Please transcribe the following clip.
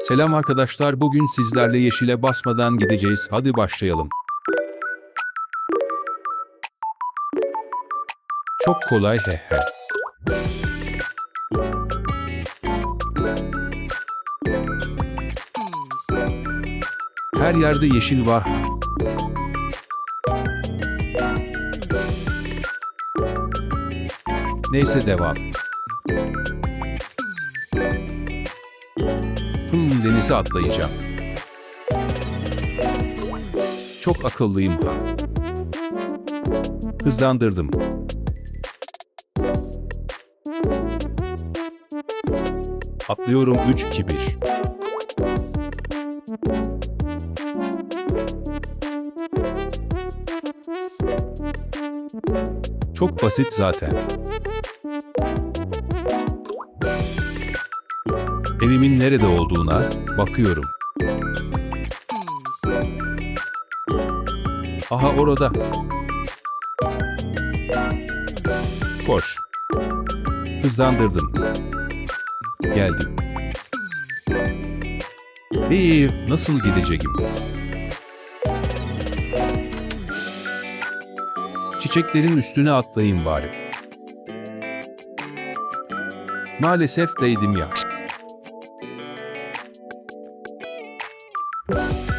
Selam arkadaşlar bugün sizlerle yeşile basmadan gideceğiz hadi başlayalım. Çok kolay he he. Her yerde yeşil var. Neyse devam. Denize atlayacağım. Çok akıllıyım ha. Hızlandırdım. Atlıyorum 3 2 1. Çok basit zaten. Evimin nerede olduğuna bakıyorum. Aha orada. Koş. Hızlandırdım. Geldim. İyi, nasıl gideceğim? Çiçeklerin üstüne atlayayım bari. Maalesef değdim ya. Bye.